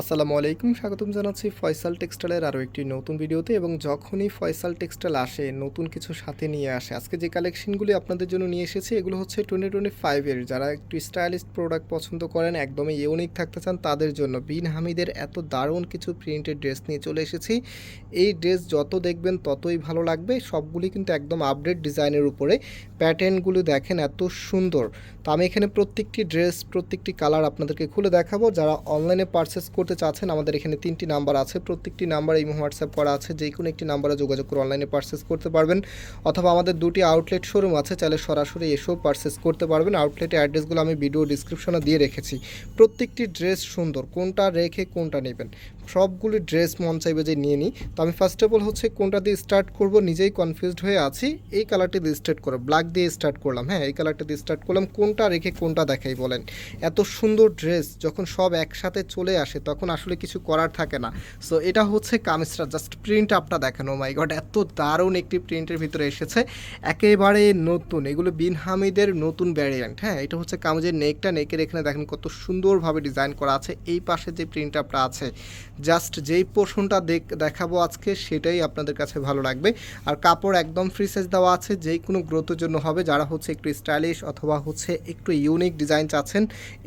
আসসালামু আলাইকুম, স্বাগতম জানাচ্ছি ফয়সাল টেক্সটাইলের আরও একটি নতুন ভিডিওতে এবং যখনই ফয়সাল টেক্সটাইল আসে, নতুন কিছু সাথে নিয়ে আসে, আজকে যে কালেকশনগুলি আপনাদের জন্য নিয়ে এসেছি, এগুলো হচ্ছে টোয়েন্টি টোয়েন্টি ফাইভের যারা একটু স্টাইলিশ প্রোডাক্ট পছন্দ করেন, একদমই ইউনিক থাকতে চান, তাদের জন্য বিন হামিদের এত দারুণ কিছু প্রিন্টেড ড্রেস নিয়ে চলে এসেছি। এই ড্রেস যত দেখবেন ততই ভালো লাগবে, সবগুলি কিন্তু একদম আপডেট ডিজাইনের উপরে। প্যাটার্নগুলো দেখেন এত সুন্দর। তো আমি এখানে প্রত্যেকটি ড্রেস, প্রত্যেকটি কালার আপনাদেরকে খুলে দেখাবো। যারা অনলাইনে পারচেস করতে চাচ্ছেন, আমাদের এখানে তিনটি নাম্বার আছে। প্রত্যেকটি নাম্বার এই হোয়াটসঅ্যাপ করা আছে, যে কোনো একটি নাম্বারে যোগাযোগ করে অনলাইনে পারচেস করতে পারবেন। অথবা আমাদের দুটি আউটলেট শোরুম আছে, চাইলে সরাসরি এসেও পারচেস করতে পারবেন। আউটলেটের অ্যাড্রেসগুলো আমি ভিডিও ডিসক্রিপশনে দিয়ে রেখেছি। প্রত্যেকটি ড্রেস সুন্দর, কোনটা রেখে কোনটা নেবেন। সবগুলি ড্রেস মন চাইবে যে নিয়ে নিই। তো আমি ফার্স্ট অফ অল হচ্ছে কোনটা দিয়ে স্টার্ট করব, নিজেই কনফিউজড হয়ে আছি। এই কালারটি দিয়ে স্টার্ট করো। ব্ল্যাক দিয়ে স্টার্ট করলাম হ্যাঁ এই কালারটা দিয়ে স্টার্ট করলাম। কোনটা রেখে কোনটা দেখাই বলেন। এত সুন্দর ড্রেস যখন সব একসাথে চলে আসে, তখন আসলে কিছু করার থাকে না। সো এটা হচ্ছে কামিজটা জাস্ট প্রিন্ট আপটা দেখানো। মাই গড এত দারুণ একটি প্রিন্টের ভিতরে এসেছে। একেবারে নতুন, এগুলো বিন হামিদের নতুন ভ্যারিয়েন্ট হ্যাঁ। এটা হচ্ছে কামিজের নেকটা নেকের এখানে দেখেন কত সুন্দরভাবে ডিজাইন করা আছে। এই পাশে যে প্রিন্ট আপটা আছে জাস্ট যেই পোর্শনটা দেখ, দেখাবো আজকে সেটাই আপনাদের কাছে ভালো লাগবে। আর কাপড় একদম ফ্রি সাইজ দেওয়া আছে, যেই কোনো গ্রোথের জন্য হবে। যারা হচ্ছে একটু স্টাইলিশ অথবা হচ্ছে একটু ইউনিক ডিজাইন চাচ্ছেন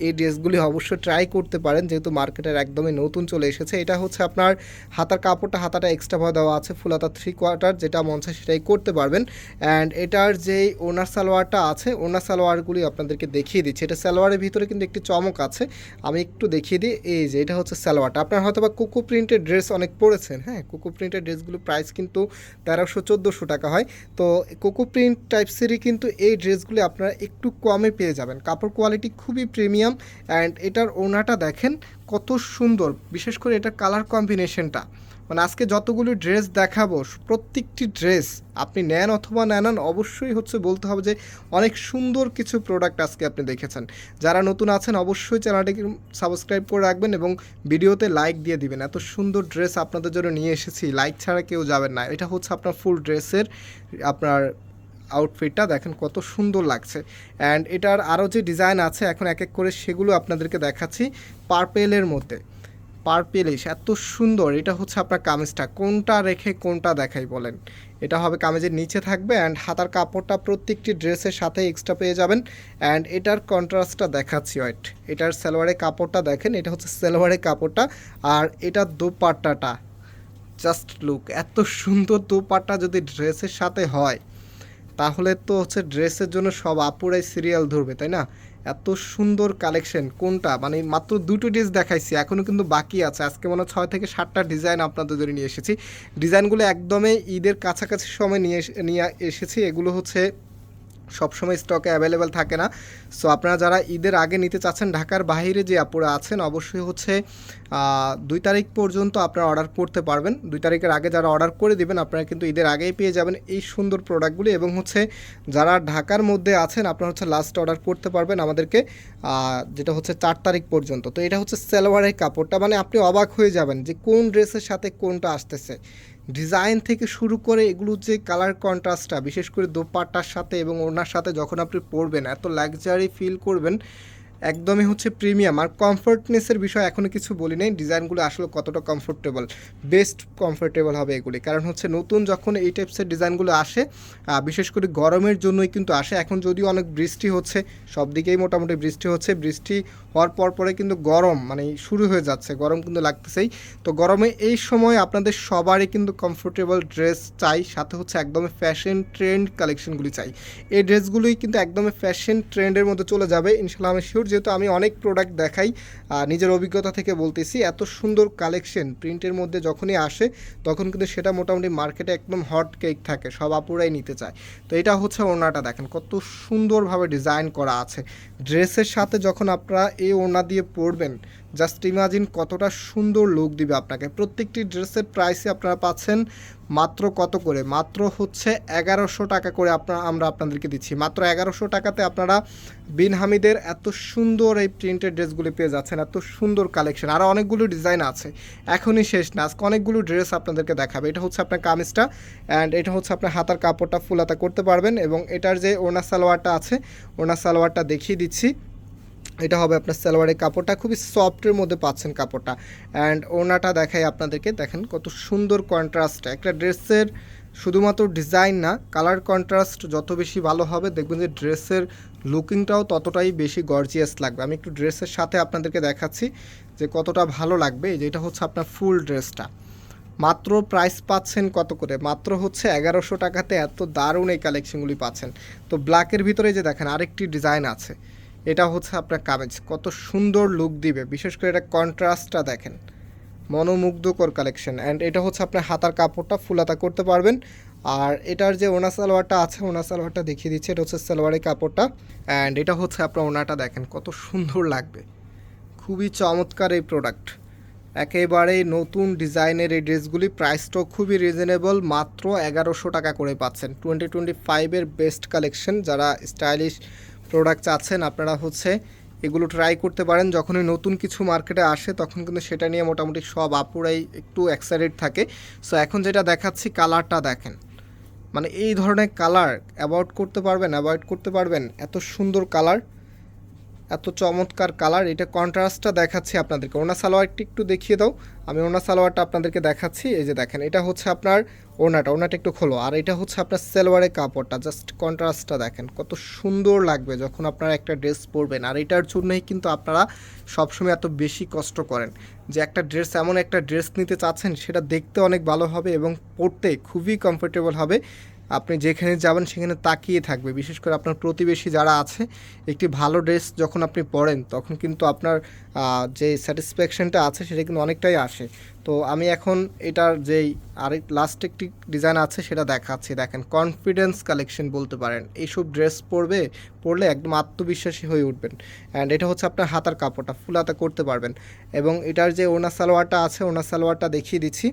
এই ড্রেসগুলি অবশ্যই ট্রাই করতে পারেন। যেহেতু মার্কেটের একদমই নতুন চলে এসেছে, এটা হচ্ছে আপনার হাতার কাপড়টা, হাতাটা এক্সট্রাভাবে দেওয়া আছে ফুল হাতা থ্রি কোয়ার্টার যেটা মন চায় সেটাই করতে পারবেন। অ্যান্ড এটার যেই ওনার সালোয়ারটা আছে ওনার সালোয়ারগুলি আপনাদেরকে দেখিয়ে দিচ্ছি। এটা সালোয়ারের ভিতরে কিন্তু একটি চমক আছে। আমি একটু দেখিয়ে দিই, এই যে এটা হচ্ছে সালোয়ারটা। আপনার হয়তো বা কুকু প্রিন্টের ড্রেস অনেক পড়েছেন হ্যাঁ? কুকু প্রিন্টের ড্রেসগুলো প্রাইস কিন্তু তেরোশো চোদ্দোশো টাকা হয়। তো কুকু প্রিন্ট টাইপসেরই কিন্তু এই ড্রেসগুলি আপনারা একটু কমে পেয়ে যাবেন। কাপড় কোয়ালিটি খুবই প্রিমিয়াম অ্যান্ড এটার ওনাটা দেখেন কত সুন্দর। বিশেষ করে এটার কালার কম্বিনেশনটা মানে আজকে যতগুলি ড্রেস দেখাবো, প্রত্যেকটি ড্রেস আপনি নেন অথবা নেন, অবশ্যই হচ্ছে বলতে হবে যে অনেক সুন্দর কিছু প্রোডাক্ট আজকে আপনি দেখেছেন। যারা নতুন আছেন, অবশ্যই চ্যানেলটিকে সাবস্ক্রাইব করে রাখবেন এবং ভিডিওতে লাইক দিয়ে দিবেন। এত সুন্দর ড্রেস আপনাদের জন্য নিয়ে এসেছি লাইক ছাড়া কেউ যাবেন না। এটা হচ্ছে আপনার ফুল ড্রেসের আপনার আউটফিটটা দেখেন কত সুন্দর লাগছে। অ্যান্ড এটার আরও যে ডিজাইন আছে, এখন এক এক করে সেগুলো আপনাদেরকে দেখাচ্ছি পার্পেলের মধ্যে। পার্পেলিশ এত সুন্দর। এটা হচ্ছে আপনার কামিজটা। কোনটা রেখে কোনটা দেখাই বলেন? এটা হবে কামিজের নিচে থাকবে অ্যান্ড হাতার কাপড়টা প্রত্যেকটি ড্রেসের সাথে এক্সট্রা পেয়ে যাবেন অ্যান্ড এটার কন্ট্রাস্টটা দেখাচ্ছি ওয়েট এটার সালোয়ারের কাপড়টা দেখেন, এটা হচ্ছে সালোয়ারের কাপড়টা আর এটার দোপাট্টাটা। জাস্ট লুক এত সুন্দর দোপাট্টা যদি ড্রেসের সাথে হয়। তাহলে তো হচ্ছে ড্রেসের জন্য সব আপুরাই সিরিয়াল ধরবে, তাই না? এত সুন্দর কালেকশন কোনটা? মানে মাত্র দুটো ড্রেস দেখাইছি এখনও কিন্তু বাকি আছে। আজকে মনে হয় ছয় থেকে সাতটা ডিজাইন আপনাদের জন্য নিয়ে এসেছি। ডিজাইনগুলো একদমই ঈদের কাছাকাছি সময় নিয়ে নিয়ে এসেছি। এগুলো হচ্ছে সবসময় স্টকে অ্যাভেলেবেল থাকে না। সো আপনারা যারা ঈদের আগে নিতে চাচ্ছেন, ঢাকার বাইরে যে আপুরা আছেন, অবশ্যই হচ্ছে দুই তারিখ পর্যন্ত আপনারা অর্ডার করতে পারবেন। দুই তারিখের আগে যারা অর্ডার করে দিবেন, আপনারা কিন্তু ঈদের আগেই পেয়ে যাবেন এই সুন্দর প্রোডাক্টগুলি এবং হচ্ছে, যারা ঢাকার মধ্যে আছেন, আপনারা হচ্ছে লাস্ট অর্ডার করতে পারবেন আমাদেরকে যেটা হচ্ছে চার তারিখ পর্যন্ত। তো এটা হচ্ছে সালোয়ারের কাপড়টা। মানে আপনি অবাক হয়ে যাবেন যে কোন ড্রেসের সাথে কোনটা আসতেছে। ডিজাইন থেকে শুরু করে এগুলো যে কালার কন্ট্রাস্টটা বিশেষ করে দোপাট্টার সাথে এবং ওনার সাথে যখন আপনি পরবেন, এত লাক্সারি ফিল করবেন একদমই হচ্ছে প্রিমিয়াম। আর কমফর্টনেসের বিষয় এখনও কিছু বলি নাই। ডিজাইনগুলো আসলে কতটা কমফোর্টেবল, বেস্ট কমফোর্টেবল হবে এগুলি। কারণ হচ্ছে নতুন যখন এই টাইপসের ডিজাইনগুলো আসে বিশেষ করে গরমের জন্যই কিন্তু আসে। এখন যদিও অনেক বৃষ্টি হচ্ছে, সব দিকেই মোটামুটি বৃষ্টি হচ্ছে। বৃষ্টি হওয়ার পর পরে কিন্তু গরম মানে শুরু হয়ে যাচ্ছে, গরম কিন্তু লাগতেছেই। তো গরমে এই সময় আপনাদের সবারই কিন্তু কমফোর্টেবল ড্রেস চাই। সাথে হচ্ছে একদমই ফ্যাশন ট্রেন্ড কালেকশনগুলি চাই। এই ড্রেসগুলোই কিন্তু একদমই ফ্যাশন ট্রেন্ডের মধ্যে চলে যাবে। ইনশাল্লাহ আমি শিওর যেহেতু আমি অনেক প্রোডাক্ট দেখাই নিজের অভিজ্ঞতা থেকে বলতেছি, এত সুন্দর কালেকশন প্রিন্টের মধ্যে যখনই আসে, তখন কিন্তু সেটা মোটামুটি মার্কেটে একদম হট কেক থাকে, সব আপুরাই নিতে চায়। তো এটা হচ্ছে ওড়নাটা দেখেন, কত সুন্দরভাবে ডিজাইন করা আছে। ড্রেসের সাথে যখন আপনারা এই ওড়না দিয়ে পরবেন জাস্ট ইমাজিন কতটা সুন্দর লুক দিবে আপনাকে। প্রত্যেকটি ড্রেসের প্রাইসে আপনারা পাচ্ছেন মাত্র কত করে? মাত্র হচ্ছে এগারোশো টাকা করে আপনারা আমরা আপনাদেরকে দিচ্ছি। মাত্র এগারোশো টাকাতে আপনারা বিন হামিদের এত সুন্দর এই প্রিন্টেড ড্রেসগুলি পেয়ে যাচ্ছেন, এত সুন্দর কালেকশন আরও অনেকগুলো ডিজাইন আছে। এখনই শেষ না। আজকে অনেকগুলো ড্রেস আপনাদেরকে দেখাবে। এটা হচ্ছে আপনার কামিজটা অ্যান্ড এটা হচ্ছে আপনার হাতার কাপড়টা ফুল হাতা করতে পারবেন এবং এটার যে ওনা সালোয়ারটা আছে ওনা সালোয়ারটা দেখিয়ে দিচ্ছি। এটা হবে আপনার সালোয়ারের কাপড়টা। খুবই সফটের মধ্যে পাচ্ছেন কাপড়টা। অ্যান্ড ওনাটা দেখাই আপনাদেরকে। দেখেন কত সুন্দর কন্ট্রাস্ট একটা ড্রেসের শুধুমাত্র ডিজাইন না কালার কন্ট্রাস্ট যত বেশি ভালো হবে, দেখবেন যে ড্রেসের লুকিংটাও ততটাই বেশি গর্জিয়াস লাগবে। আমি একটু ড্রেসের সাথে আপনাদেরকে দেখাচ্ছি যে কতটা ভালো লাগবে। এই যে এটা হচ্ছে আপনার ফুল ড্রেসটা। মাত্র প্রাইস পাচ্ছেন কত করে? মাত্র হচ্ছে এগারোশো টাকাতে এত দারুণ এই কালেকশনগুলি পাচ্ছেন। তো ব্ল্যাকের ভিতরে যে দেখেন, আরেকটি ডিজাইন আছে। এটা হচ্ছে আপনার কামেজ। কত সুন্দর লুক দিবে। বিশেষ করে এটা কন্ট্রাস্টটা দেখেন। মনোমুগ্ধকর কালেকশন অ্যান্ড এটা হচ্ছে আপনার হাতার কাপড়টা ফুলাতা করতে পারবেন। আর এটার যে ওনা সালোয়ারটা আছে, ওনা সালোয়ারটা দেখিয়ে দিচ্ছে। এটা হচ্ছে সালোয়ারের কাপড়টা। অ্যান্ড এটা হচ্ছে আপনার ওনাটা দেখেন, কত সুন্দর লাগবে। খুবই চমৎকার এই প্রোডাক্ট একেবারে নতুন ডিজাইনের এই ড্রেসগুলি। প্রাইসটাও খুবই রিজনেবল মাত্র এগারোশো টাকা করে পাচ্ছেন। টোয়েন্টি টোয়েন্টি ফাইভের বেস্ট কালেকশন যারা স্টাইলিশ প্রোডাক্ট আছেন, আপনারা হচ্ছে এগুলো ট্রাই করতে পারেন। যখনই নতুন কিছু মার্কেটে আসে, তখন কিন্তু সেটা নিয়ে মোটামুটি সব আপুরাই একটু এক্সাইটেড থাকে। সো এখন যেটা দেখাচ্ছি কালারটা দেখেন। মানে এই ধরনের কালার অ্যাভয়েড করতে পারবেন অ্যাভয়েড করতে পারবেন, এত সুন্দর কালার এত চমৎকার কালার, এটা কন্ট্রাস্টটা দেখাচ্ছি আপনাদেরকে। ওনা সালোয়ারটি একটু দেখিয়ে দাও। আমি ওনা সালোয়ারটা আপনাদেরকে দেখাচ্ছি। এই যে দেখেন, এটা হচ্ছে আপনার ওনাটা ওনাটা একটু খোলো। আর এটা হচ্ছে আপনার সেলোয়ারের কাপড়টা। জাস্ট কন্ট্রাস্টটা দেখেন, কত সুন্দর লাগবে যখন আপনারা একটা ড্রেস পরবেন। আর এটার জন্যই কিন্তু আপনারা সবসময় এত বেশি কষ্ট করেন যে একটা ড্রেস, এমন একটা ড্রেস নিতে চাচ্ছেন, সেটা দেখতে অনেক ভালো হবে এবং পরতে খুবই কমফোর্টেবল হবে। আপনি যেখানে যাবেন সেখানে তাকিয়ে থাকবে। বিশেষ করে আপনার প্রতিবেশী যারা আছে, একটি ভালো ড্রেস যখন আপনি পরেন, তখন কিন্তু আপনার যে স্যাটিসফ্যাকশনটা আছে সেটা কিন্তু অনেকটাই আসে। তো আমি এখন এটার যেই আরেক লাস্ট একটি ডিজাইন আছে সেটা দেখাচ্ছি। দেখেন কনফিডেন্স কালেকশন বলতে পারেন। এইসব ড্রেস পরবে, পরলে একদম আত্মবিশ্বাসী হয়ে উঠবেন। অ্যান্ড এটা হচ্ছে আপনার হাতার কাপড়টা ফুল হাতা করতে পারবেন। এবং এটার যে ওনা সালোয়ারটা আছে, ওনা সালোয়ারটা দেখিয়ে দিচ্ছি।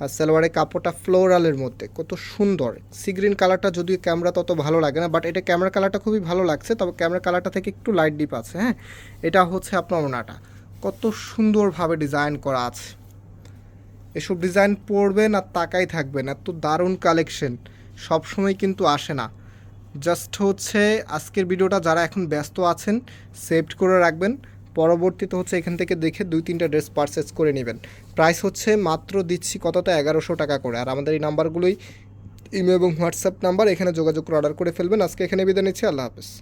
আর সালোয়ারের কাপড়টা ফ্লোরালের মধ্যে, কত সুন্দর। সি গ্রিন কালারটা যদিও ক্যামেরা তত ভালো লাগে না বাট এটা ক্যামেরা কালারটা খুবই ভালো লাগছে। তবে ক্যামেরা কালারটা থেকে একটু লাইট ডিপ আছে হ্যাঁ? এটা হচ্ছে আপনার ওনাটা। কত সুন্দরভাবে ডিজাইন করা আছে। এসব ডিজাইন পরবেন আর তাকাই থাকবেন এত দারুণ কালেকশন। সবসময় কিন্তু আসে না। জাস্ট হচ্ছে আজকের ভিডিওটা যারা এখন ব্যস্ত আছেন সেভড করে রাখবেন। পরবর্তীতে হচ্ছে এখান থেকে দেখে দুই তিনটা ড্রেস পারচেস করে নেবেন। প্রাইস হচ্ছে মাত্র দিচ্ছি কতটা? এগারোশো টাকা করে। আর আমাদের এই নাম্বারগুলোই ইমেল এবং হোয়াটসঅ্যাপ নাম্বার এখানে যোগাযোগ করে অর্ডার করে ফেলবেন। আজকে এখানে বিদায় নিচ্ছি। আল্লাহ হাফেজ।